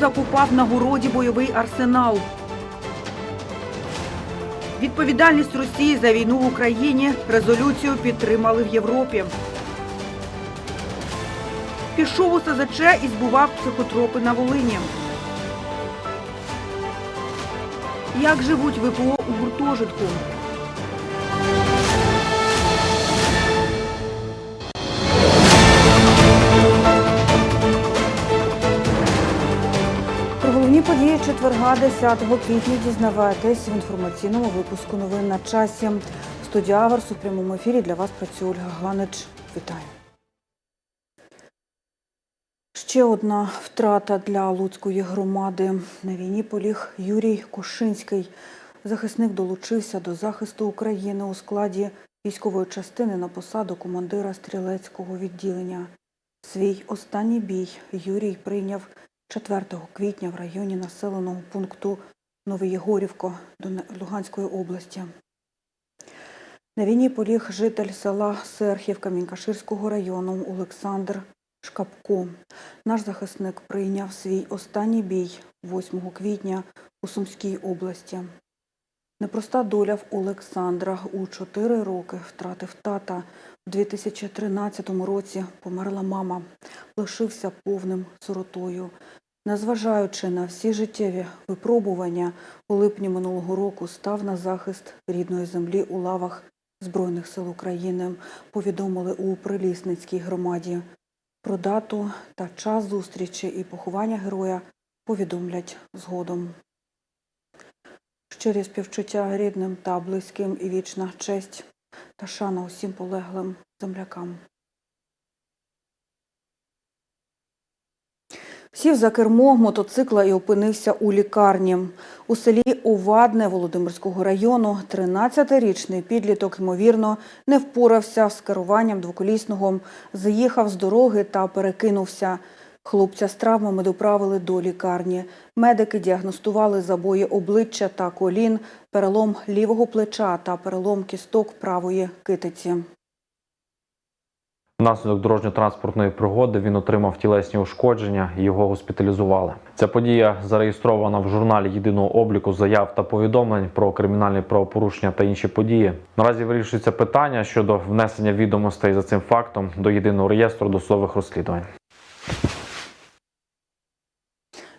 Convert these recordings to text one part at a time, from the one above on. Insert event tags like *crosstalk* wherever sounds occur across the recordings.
закупав на городі бойовий арсенал. Відповідальність Росії за війну в Україні резолюцію підтримали в Європі. Пішов у СЗЧ і збував психотропи на Волині. Як живуть ВПО у гуртожитку? Четверга 10 квітня дізнавайтесь в інформаційному випуску новин на часі. В студії Аверс у прямому ефірі для вас працює Ольга Ганич. Вітаю. Ще одна втрата для Луцької громади. На війні поліг Юрій Кошинський. Захисник долучився до захисту України у складі військової частини на посаду командира стрілецького відділення. Свій останній бій Юрій прийняв 4 квітня в районі населеного пункту Новоєгорівко Луганської області. На війні поліг житель села Серхів Камінькаширського району Олександр Шкапко. Наш захисник прийняв свій останній бій 8 квітня у Сумській області. Непроста доля в Олександра у 4 роки втратив тата. У 2013 році померла мама, лишився повним сиротою. Незважаючи на всі життєві випробування, у липні минулого року став на захист рідної землі у лавах Збройних сил України, повідомили у Прилісницькій громаді. Про дату та час зустрічі і поховання героя повідомлять згодом. Щирі співчуття рідним та близьким і вічна честь та шана усім полеглим землякам. Сів за кермо мотоцикла і опинився у лікарні. У селі Овадне Володимирського району 13-річний підліток, ймовірно, не впорався з керуванням двоколісного, заїхав з дороги та перекинувся. Хлопця з травмами доправили до лікарні. Медики діагностували забої обличчя та колін, перелом лівого плеча та перелом кісток правої китиці. Внаслідок дорожньо-транспортної пригоди він отримав тілесні ушкодження і його госпіталізували. Ця подія зареєстрована в журналі єдиного обліку заяв та повідомлень про кримінальні правопорушення та інші події. Наразі вирішується питання щодо внесення відомостей за цим фактом до єдиного реєстру досудових розслідувань.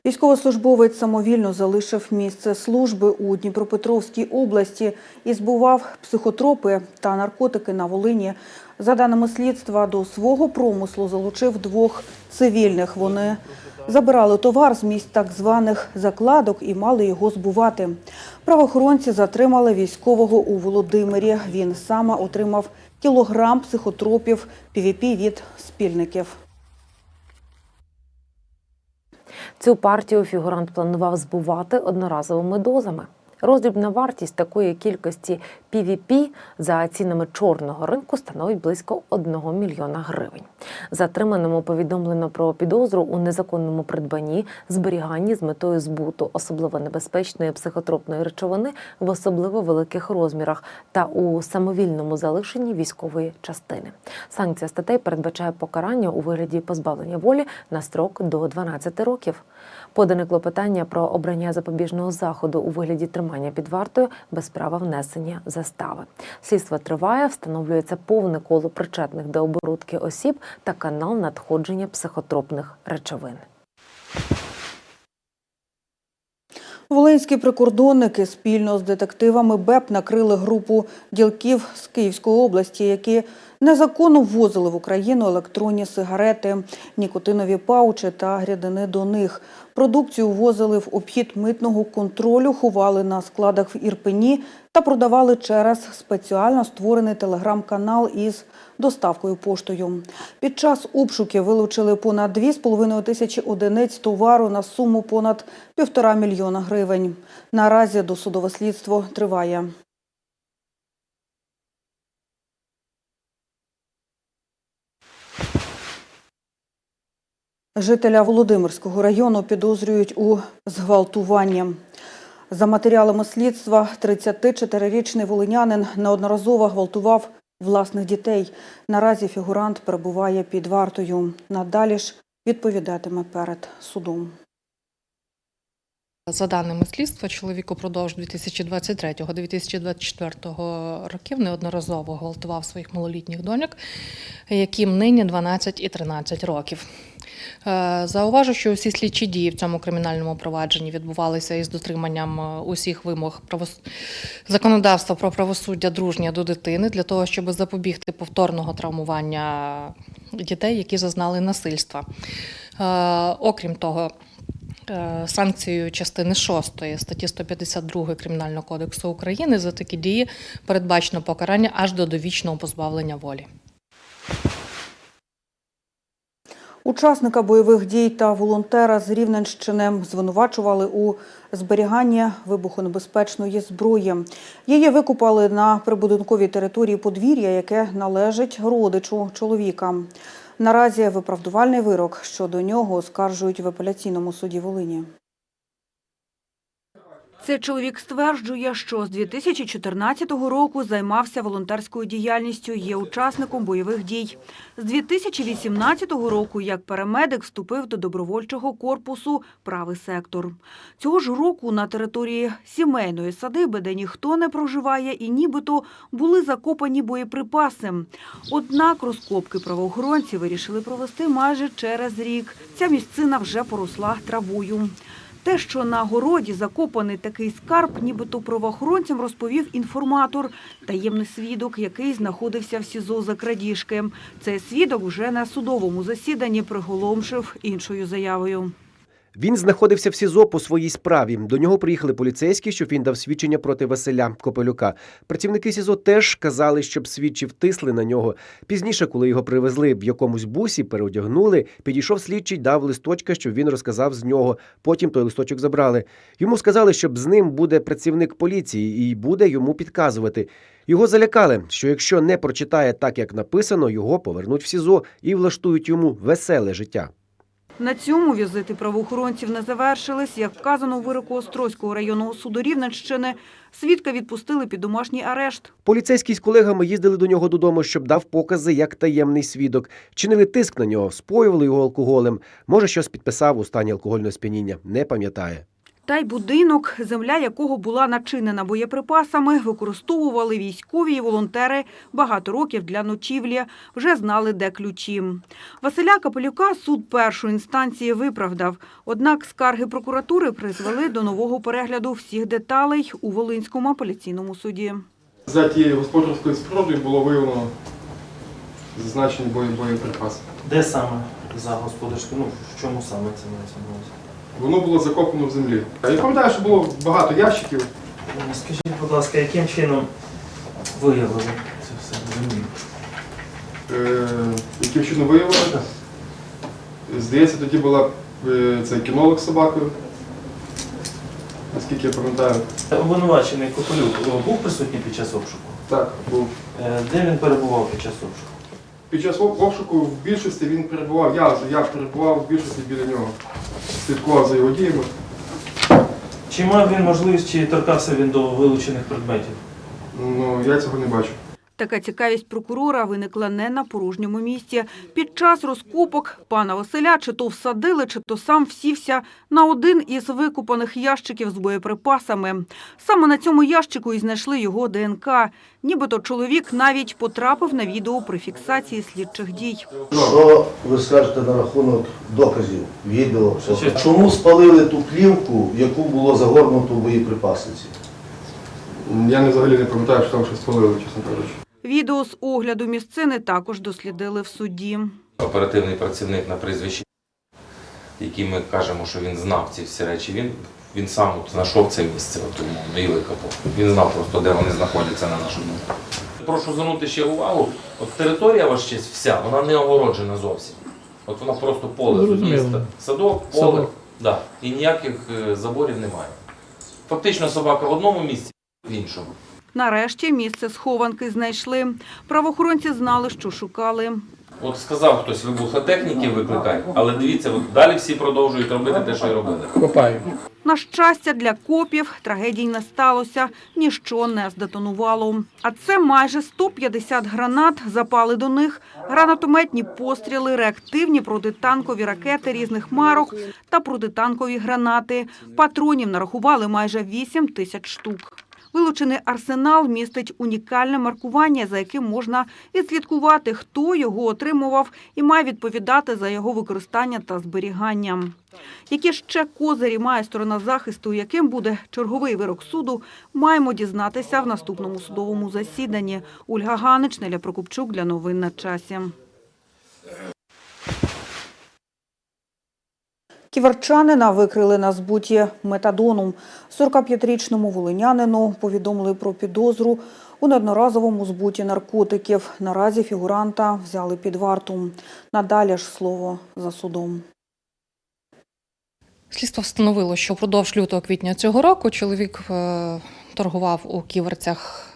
Військовослужбовець самовільно залишив місце служби у Дніпропетровській області і збував психотропи та наркотики на Волині. За даними слідства, до свого промислу залучив двох цивільних. Вони забирали товар з місць так званих закладок і мали його збувати. Правоохоронці затримали військового у Володимирі. Він саме отримав кілограм психотропів ПВП від спільників. Цю партію фігурант планував збувати одноразовими дозами. Роздрібна вартість такої кількості PVP за цінами чорного ринку становить близько 1 мільйона гривень. Затриманому повідомлено про підозру у незаконному придбанні, зберіганні з метою збуту особливо небезпечної психотропної речовини в особливо великих розмірах та у самовільному залишенні військової частини. Санкція статей передбачає покарання у вигляді позбавлення волі на строк до 12 років. Подане клопотання про обрання запобіжного заходу у вигляді тримання під вартою без права внесення застави. Слідство триває, встановлюється повне коло причетних до оборудки осіб та канал надходження психотропних речовин. Волинські прикордонники спільно з детективами БЕП накрили групу ділків з Київської області, які незаконно ввозили в Україну електронні сигарети, нікотинові паучі та грядини до них. Продукцію ввозили в обхід митного контролю, ховали на складах в Ірпені та продавали через спеціально створений телеграм-канал із доставкою поштою. Під час обшуків вилучили понад 2,5 тисячі одиниць товару на суму понад півтора мільйона гривень. Наразі досудове слідство триває. Жителя Володимирського району підозрюють у зґвалтуванні. За матеріалами слідства, 34-річний волинянин неодноразово гвалтував власних дітей. Наразі фігурант перебуває під вартою. Надалі ж відповідатиме перед судом. За даними слідства, чоловік упродовж 2023-2024 років неодноразово гвалтував своїх малолітніх доньок, яким нині 12 і 13 років. Е, Зауважу, що усі слідчі дії в цьому кримінальному провадженні відбувалися із дотриманням е, усіх вимог законодавства про правосуддя дружнє до дитини для того, щоб запобігти повторного травмування дітей, які зазнали насильства. Е, Окрім того, санкцією частини 6 статті 152 Кримінального кодексу України за такі дії передбачено покарання аж до довічного позбавлення волі. Учасника бойових дій та волонтера з Рівненщини звинувачували у зберіганні вибухонебезпечної зброї. Її викупали на прибудинковій території подвір'я, яке належить родичу чоловіка. Наразі виправдувальний вирок щодо нього оскаржують в апеляційному суді Волині. Цей чоловік стверджує, що з 2014 року займався волонтерською діяльністю, є учасником бойових дій. З 2018 року як парамедик вступив до добровольчого корпусу «Правий сектор». Цього ж року на території сімейної садиби, де ніхто не проживає і нібито були закопані боєприпаси. Однак розкопки правоохоронці вирішили провести майже через рік. Ця місцина вже поросла травою. Те, що на городі закопаний такий скарб, нібито правоохоронцям розповів інформатор, таємний свідок, який знаходився в СІЗО за крадіжки. Цей свідок вже на судовому засіданні приголомшив іншою заявою. Він знаходився в СІЗО по своїй справі. До нього приїхали поліцейські, щоб він дав свідчення проти Василя Копелюка. Працівники СІЗО теж казали, щоб свідчі втисли на нього. Пізніше, коли його привезли в якомусь бусі, переодягнули, підійшов слідчий, дав листочка, щоб він розказав з нього. Потім той листочок забрали. Йому сказали, щоб з ним буде працівник поліції і буде йому підказувати. Його залякали, що якщо не прочитає так, як написано, його повернуть в СІЗО і влаштують йому веселе життя. На цьому візити правоохоронців не завершились. Як вказано у вироку Острозького районного суду Рівненщини, свідка відпустили під домашній арешт. Поліцейські з колегами їздили до нього додому, щоб дав покази як таємний свідок. Чинили тиск на нього, споювали його алкоголем. Може, щось підписав у стані алкогольного сп'яніння. Не пам'ятає. Та й будинок, земля якого була начинена боєприпасами, використовували військові і волонтери багато років для ночівлі, вже знали, де ключі. Василя Капелюка суд першої інстанції виправдав. Однак скарги прокуратури призвели до нового перегляду всіх деталей у Волинському апеляційному суді. За тією господарською спорудою було виявлено зазначені боєприпаси. Де саме за господарську? Ну, в чому саме це мається? Воно було закопано в землі. Я пам'ятаю, що було багато ящиків. Е, Скажіть, будь ласка, яким чином виявили це все в землі? Е, яким чином виявлено. Здається, тоді була е, цей кінолог з собакою. Наскільки я пам'ятаю. Обвинувачений Копилюк е, був присутній під час обшуку? Так, був. Е, Де він перебував під час обшуку? Під час обшуку в більшості він перебував, я, я перебував в більшості біля нього. Слідкував за його діями. Чи мав він можливість, чи торкався він до вилучених предметів? Ну, я цього не бачу. Така цікавість прокурора виникла не на порожньому місці. Під час розкопок пана Василя чи то всадили, чи то сам всівся на один із викопаних ящиків з боєприпасами. Саме на цьому ящику і знайшли його ДНК. Нібито чоловік навіть потрапив на відео при фіксації слідчих дій. Що ви скажете на рахунок доказів, відео? Чому спалили ту плівку, яку було загорнуто боєприпасниці? Я не взагалі не пам'ятаю, що там щось спалили, чесно кажучи. Відео з огляду місцини також дослідили в суді. оперативний працівник на прізвищі, який ми кажемо, що він знав ці всі речі. Він, він сам от знайшов це місце, от, умовно, і викопав. Він знав просто, де вони знаходяться на нашому. Прошу звернути ще увагу, от територія ваша честь вся, вона не огороджена зовсім. От вона просто поле міста. Садок, поле, Да. і ніяких е, заборів немає. Фактично собака в одному місці, в іншому. Нарешті місце схованки знайшли. Правоохоронці знали, що шукали. От сказав хтось вибухотехніків викликай, але дивіться, далі всі продовжують робити те, що й робили. На щастя, для копів трагедій не сталося, ніщо не здетонувало. А це майже 150 гранат запали до них, гранатометні постріли, реактивні протитанкові ракети різних марок та протитанкові гранати. Патронів нарахували майже 8 тисяч штук. Вилучений арсенал містить унікальне маркування, за яким можна відслідкувати, хто його отримував і має відповідати за його використання та зберігання. Які ще козирі має сторона захисту, яким буде черговий вирок суду, маємо дізнатися в наступному судовому засіданні. Ольга Ганич, Неля Прокопчук для новин на часі. Ківерчанина викрили на збуті метадону. 45-річному волинянину повідомили про підозру у неодноразовому збуті наркотиків. Наразі фігуранта взяли під варту. Надалі ж слово за судом. Слідство встановило, що впродовж лютого-квітня цього року чоловік е, торгував у ківерцях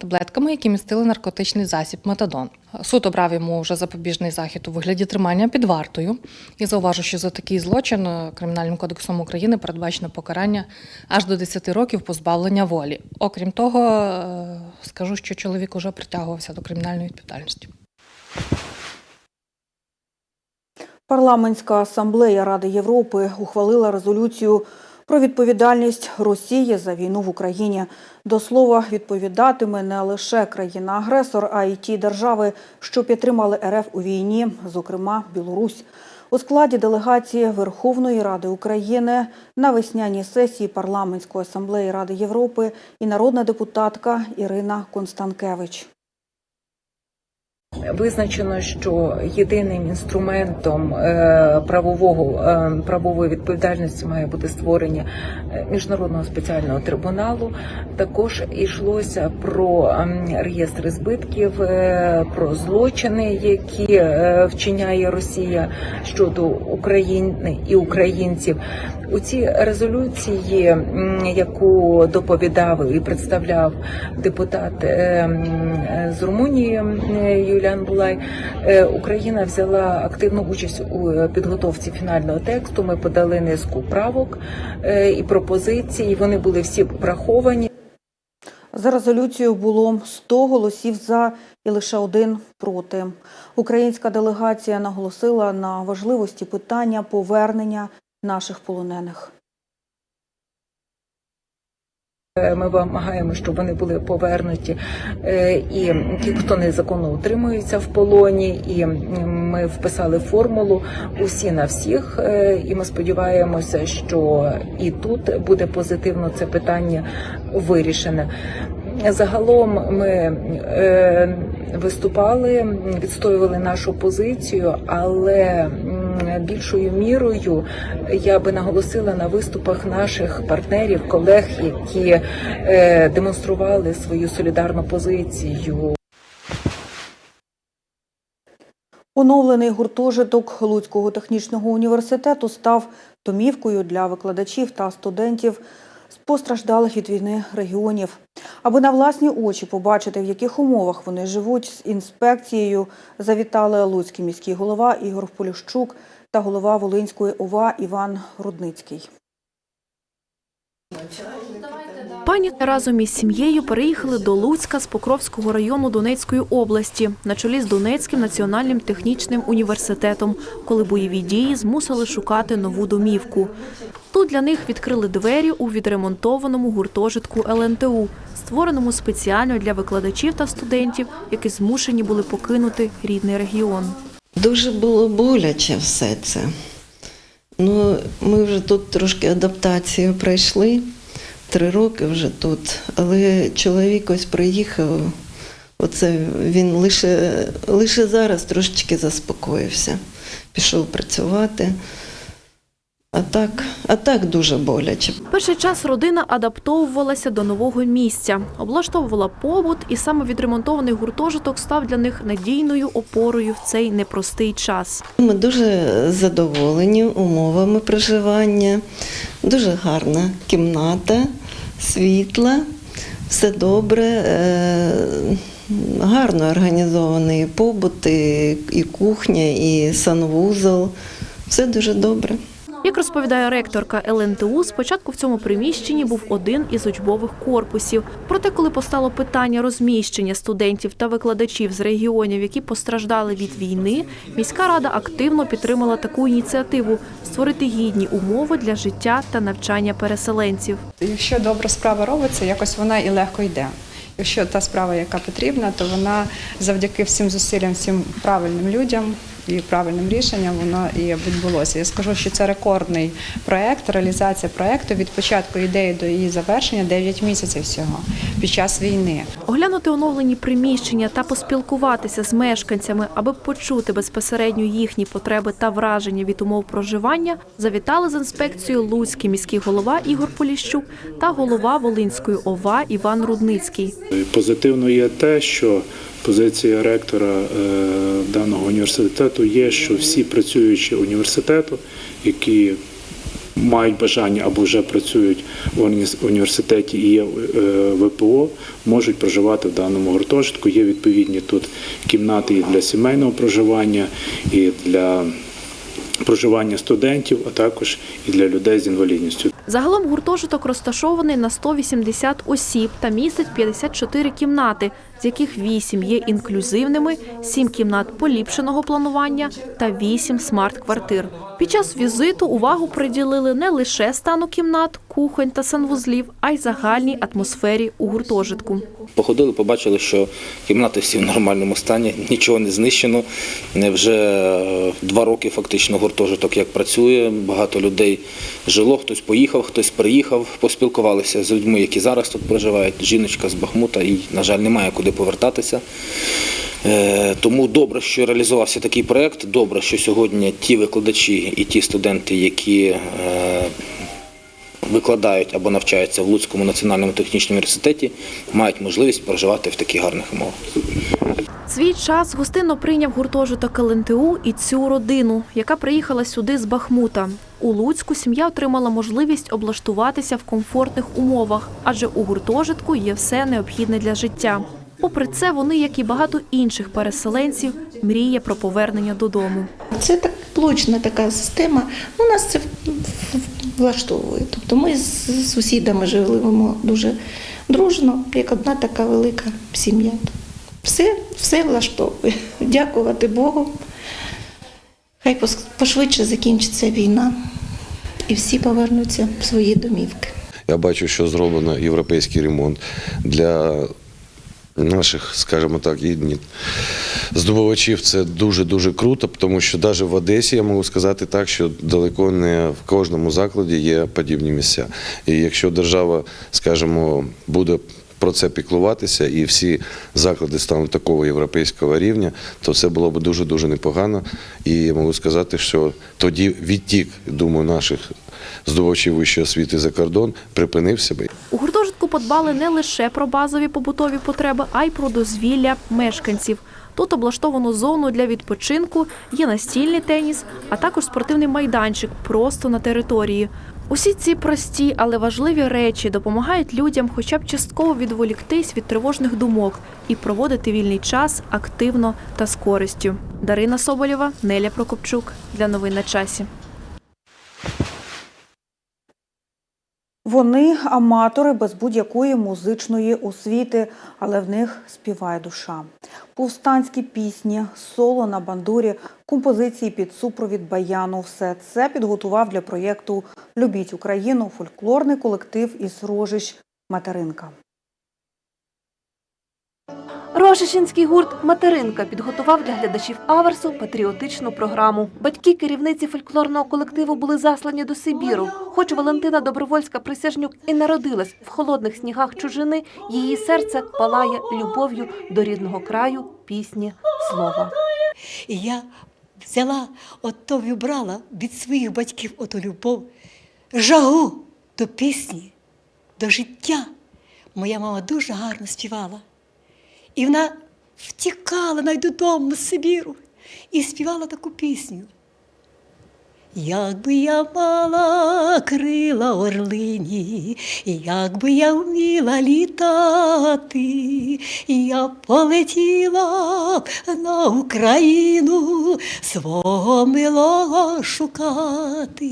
таблетками, які містили наркотичний засіб метадон. Суд обрав йому вже запобіжний захід у вигляді тримання під вартою. І зауважу, що за такий злочин е, Кримінальним кодексом України передбачено покарання аж до 10 років позбавлення волі. Окрім того, е, скажу, що чоловік уже притягувався до кримінальної відповідальності. Парламентська асамблея Ради Європи ухвалила резолюцію про відповідальність Росії за війну в Україні. До слова, відповідатиме не лише країна-агресор, а й ті держави, що підтримали РФ у війні, зокрема Білорусь. У складі делегації Верховної Ради України на весняній сесії Парламентської асамблеї Ради Європи і народна депутатка Ірина Констанкевич. Визначено, що єдиним інструментом е, правового е, правової відповідальності має бути створення е, міжнародного спеціального трибуналу. Також йшлося про ем, реєстри збитків, про злочини, які вчиняє Росія щодо України і українців. У цій резолюції, яку доповідав і представляв депутат е, м, е, з Румунії Юліан Булай, е, Україна взяла активну участь у е, підготовці фінального тексту. Ми подали низку правок е, і пропозицій. Вони були всі враховані. За резолюцією було 100 голосів за і лише один проти. Українська делегація наголосила на важливості питання повернення наших полонених. Е, Ми вимагаємо, щоб вони були повернуті, Е, і ті, хто незаконно утримується в полоні, і ми вписали формулу усі на всіх. Е, І ми сподіваємося, що і тут буде позитивно це питання вирішене. Загалом ми виступали, відстоювали нашу позицію, але більшою мірою я би наголосила на виступах наших партнерів, колег, які е, демонстрували свою солідарну позицію. Оновлений гуртожиток Луцького технічного університету став домівкою для викладачів та студентів з постраждалих від війни регіонів. Аби на власні очі побачити, в яких умовах вони живуть з інспекцією, завітали Луцький міський голова Ігор Поліщук та голова Волинської ОВА Іван Рудницький. Пані разом із сім'єю переїхали до Луцька з Покровського району Донецької області на чолі з Донецьким національним технічним університетом, коли бойові дії змусили шукати нову домівку. Тут для них відкрили двері у відремонтованому гуртожитку ЛНТУ, створеному спеціально для викладачів та студентів, які змушені були покинути рідний регіон. Дуже було боляче все це. Ну, ми вже тут трошки адаптацію пройшли, три роки вже тут. Але чоловік ось приїхав, оце він лише, лише зараз трошечки заспокоївся, пішов працювати. А так, а так дуже боляче. Перший час родина адаптовувалася до нового місця, облаштовувала побут, і саме відремонтований гуртожиток став для них надійною опорою в цей непростий час. Ми дуже задоволені умовами проживання, дуже гарна кімната, світла, все добре, е, гарно організований побут, і і кухня, і санвузол. Все дуже добре. Як розповідає ректорка ЛНТУ, спочатку в цьому приміщенні був один із учбових корпусів. Проте, коли постало питання розміщення студентів та викладачів з регіонів, які постраждали від війни, міська рада активно підтримала таку ініціативу створити гідні умови для життя та навчання переселенців. Якщо добра справа робиться, якось вона і легко йде. Якщо та справа, яка потрібна, то вона завдяки всім зусиллям, всім правильним людям і правильним рішенням воно і відбулося. Я скажу, що це рекордний проект, реалізація проекту від початку ідеї до її завершення 9 місяців всього під час війни. Оглянути оновлені приміщення та поспілкуватися з мешканцями, аби почути безпосередньо їхні потреби та враження від умов проживання, завітали з інспекцією Луцький міський голова Ігор Поліщук та голова Волинської ОВА Іван Рудницький. Позитивно є те, що позиція ректора е, даного університету є, що всі працюючі університету, які мають бажання або вже працюють в уні- університеті і є е, ВПО, можуть проживати в даному гуртожитку. Є відповідні тут кімнати і для сімейного проживання, і для проживання студентів, а також і для людей з інвалідністю. Загалом гуртожиток розташований на 180 осіб та містить 54 кімнати, з яких 8 є інклюзивними, 7 кімнат поліпшеного планування та 8 смарт-квартир. Під час візиту увагу приділили не лише стану кімнат, кухонь та санвузлів, а й загальній атмосфері у гуртожитку. Походили, побачили, що кімнати всі в нормальному стані, нічого не знищено. Вже е, два роки фактично гуртожиток як працює. Багато людей жило, хтось поїхав, хтось приїхав, поспілкувалися з людьми, які зараз тут проживають. Жіночка з Бахмута, і, на жаль, немає куди повертатися. Е, Тому добре, що реалізувався такий проєкт. Добре, що сьогодні ті викладачі і ті студенти, які е, викладають або навчаються в Луцькому національному технічному університеті, мають можливість проживати в таких гарних умовах. Свій час гостинно прийняв гуртожиток ЛНТУ і цю родину, яка приїхала сюди з Бахмута. У Луцьку сім'я отримала можливість облаштуватися в комфортних умовах, адже у гуртожитку є все необхідне для життя. Попри це, вони, як і багато інших переселенців, мріє про повернення додому. Це так блочна така система. Ну, нас це влаштовує. Тобто ми з сусідами живемо дуже дружно, як одна така велика сім'я. Все, все влаштовує. *laughs* Дякувати Богу. Хай пошвидше закінчиться війна і всі повернуться в свої домівки. Я бачу, що зроблено європейський ремонт для наших, скажімо так, здобувачів. Це дуже-дуже круто, тому що навіть в Одесі я можу сказати так, що далеко не в кожному закладі є подібні місця. І якщо держава, скажімо, буде про це піклуватися, і всі заклади стануть такого європейського рівня, то це було б дуже дуже непогано. І я можу сказати, що тоді відтік, думаю, наших здобувачів вищої освіти за кордон припинився би. У гуртожитку подбали не лише про базові побутові потреби, а й про дозвілля мешканців. Тут облаштовано зону для відпочинку, є настільний теніс, а також спортивний майданчик просто на території. Усі ці прості, але важливі речі допомагають людям хоча б частково відволіктись від тривожних думок і проводити вільний час активно та з користю. Дарина Соболєва, Неля Прокопчук для новин на часі. Вони аматори без будь-якої музичної освіти, але в них співає душа. Повстанські пісні, соло на бандурі, композиції під супровід баяну. Все це підготував для проєкту Любіть Україну фольклорний колектив із Рожищ Материнка. Рожишинський гурт Материнка підготував для глядачів Аверсу патріотичну програму. Батьки керівниці фольклорного колективу були заслані до Сибіру. Хоч Валентина Добровольська присяжнюк і народилась в холодних снігах чужини, її серце палає любов'ю до рідного краю, пісні, слова. Я взяла, ото вибрала від своїх батьків оту любов, жагу до пісні, до життя. Моя мама дуже гарно співала. І вона втікала навіть додому з Сибіру і співала таку пісню. Якби я мала крила орлині, якби я вміла літати, я полетіла б на Україну свого милого шукати.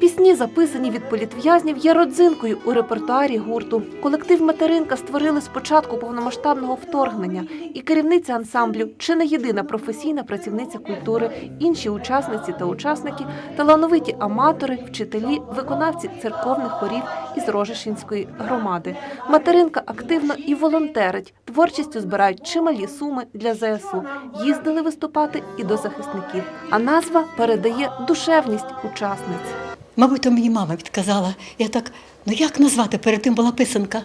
Пісні, записані від політв'язнів, є родзинкою у репертуарі гурту. Колектив Материнка створили спочатку повномасштабного вторгнення, і керівниця ансамблю чи не єдина професійна працівниця культури, інші учасниці та учасники, талановиті аматори, вчителі, виконавці церковних хорів із Рожешинської громади. Материнка активно і волонтерить, творчістю збирають чималі суми для ЗСУ. Їздили виступати і до захисників. А назва передає душевність учасниць. Мабуть, то мені мама відказала. Я так, ну як назвати? Перед тим була писанка.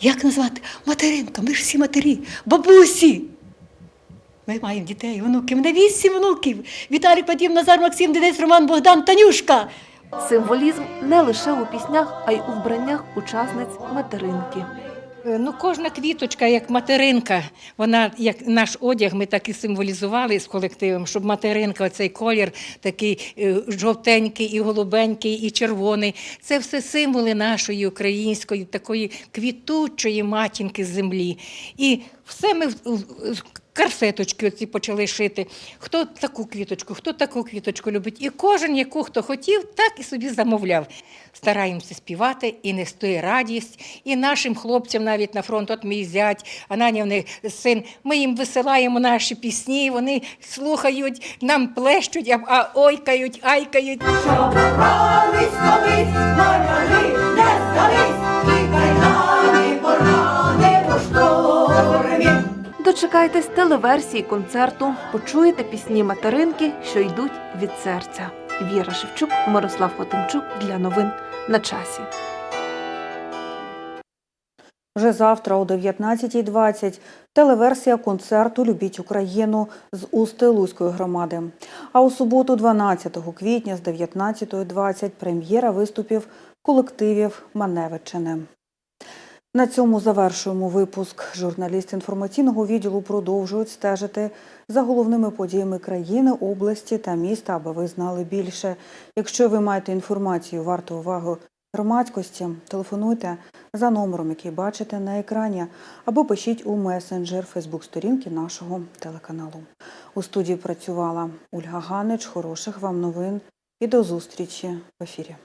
Як назвати? Материнка, ми ж всі матері, бабусі. Ми маємо дітей, внуків, мене вісім внуків. Віталік, Вадим, Назар, Максим, Денис, Роман, Богдан, Танюшка. Символізм не лише у піснях, а й у вбраннях учасниць материнки. Е, Ну, кожна квіточка, як материнка, вона як наш одяг, ми так і символізували з колективом, щоб материнка, оцей колір такий е, жовтенький, і голубенький, і червоний. Це все символи нашої української, такої квітучої матінки землі. І все ми Карсеточки оці почали шити. Хто таку квіточку, хто таку квіточку любить. І кожен, яку хто хотів, так і собі замовляв. Стараємося співати і нести радість. І нашим хлопцям навіть на фронт, от мій зять, Ананівний син, ми їм висилаємо наші пісні, вони слухають, нам плещуть, а- ойкають, айкають. Дочекайтесь телеверсії концерту, почуєте пісні материнки, що йдуть від серця. Віра Шевчук, Мирослав Хотимчук для новин на часі. Вже завтра о 19.20 телеверсія концерту Любіть Україну з Усти Луцької громади. А у суботу, 12 квітня з 19.20 прем'єра виступів колективів Маневичини. На цьому завершуємо випуск. Журналісти інформаційного відділу продовжують стежити за головними подіями країни, області та міста, аби ви знали більше. Якщо ви маєте інформацію варту уваги громадськості, телефонуйте за номером, який бачите на екрані, або пишіть у месенджер Фейсбук-сторінки нашого телеканалу. У студії працювала Ольга Ганич. Хороших вам новин і до зустрічі в ефірі.